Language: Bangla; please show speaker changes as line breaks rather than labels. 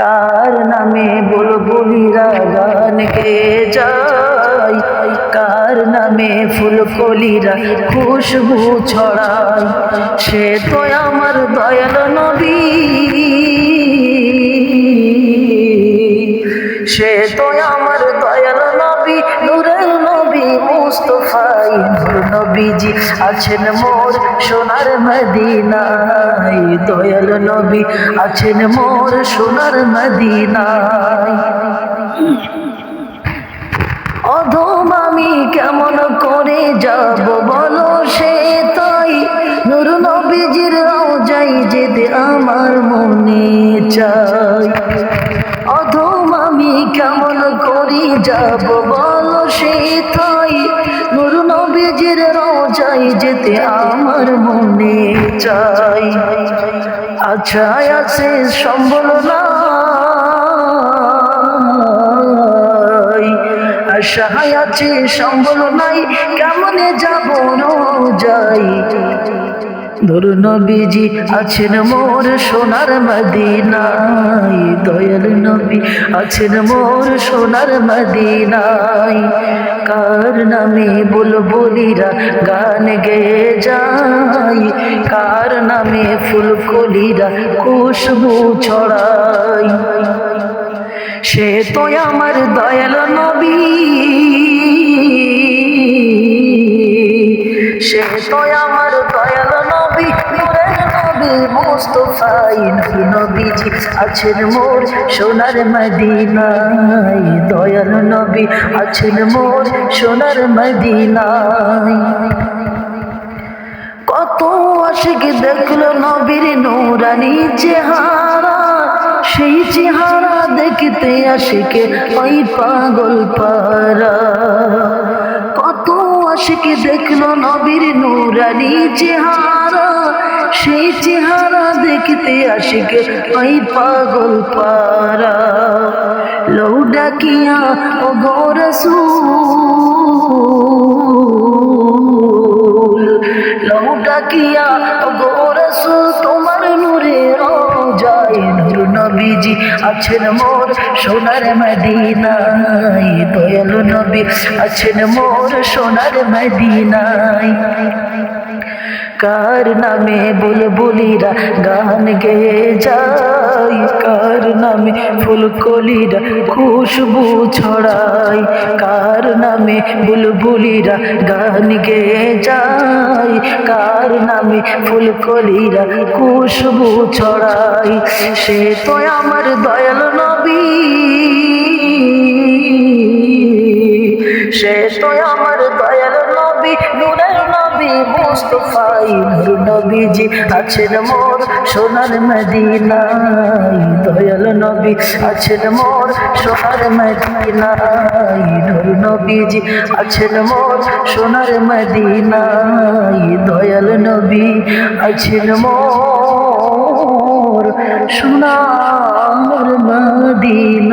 কার নামে বুলবুলিরা গান গে যায় কার নামে ফুলকলিরা খুশবু ছড়ায় সে তো আমার দয়াল নবী। সে তো আমার দয়াল নবী নূরের নবী, মুস্তফাই নবীজি আছেন মোর সোনার মদিনায়। দয়াল নবী আছেন মোর সোনার মদিনায় অধম আমি কেমন করে যাব বলো সে তাই? নূর নবীজির যাই যেতে আমার মনে চাই। অধম আমি কেমন করে যাব বলো সে তাই? নূর নবীজির যাই যেতে আমার মনে চাই। আচ্ছা আছে সম্বল আশা আছে সম্বল নাই, কেমনে যাব যাই ধরু নবীজি আছেন মোর সোনার মদিনাই দয়াল নবী আছেন মোর সোনার মদিনাই কার নামে বুলবুলিরা গান গেয়ে যাই কার নামে ফুলকলিরা খুশবু ছড়াই সে তো আমার দয়াল নবী। সে তো আমার আছেন মোর সোনার নবী আছেন মোর সোনার কত আশিক দেখল নবীর নূরানি চেহারা। সেই চেহারা দেখতে আশিকে ওই পাগল পারা কত আশিক দেখল নবীর নূরানি চেহারা। সেই চেহারা দেখতে আশিকে, ওই পাগল পারা লৌডাকিয়া ও গোরসুল লৌডাকিয়া ও গোরসুল তোমার নূরে যায় নূর নবীজি আছেন মোর সোনার মদিনাই দয়াল নবী আছেন মোর সোনার মদিনাই কার নামে বুলবুলিরা গান গেয়ে যায়? কার নামে ফুলকলিরা খুশবু ছড়ায়? কার নামে বুলবুলিরা গান গেয়ে যায়? কার নামে ফুলকলিরা খুশবু ছড়ায়? সে তো আমার দয়াল নবী। সে তো আমার দয়াল নবী, নূরের নবী মুস্তফাই নূর নবীজি আছেন মোর সোনার মদিনাই দয়াল নবী আছেন মোর সোনার মদিনাই নূর নবীজি আছেন মোর সোনার মদিনাই দয়াল নবী আছেন মোর সোনার মদিনা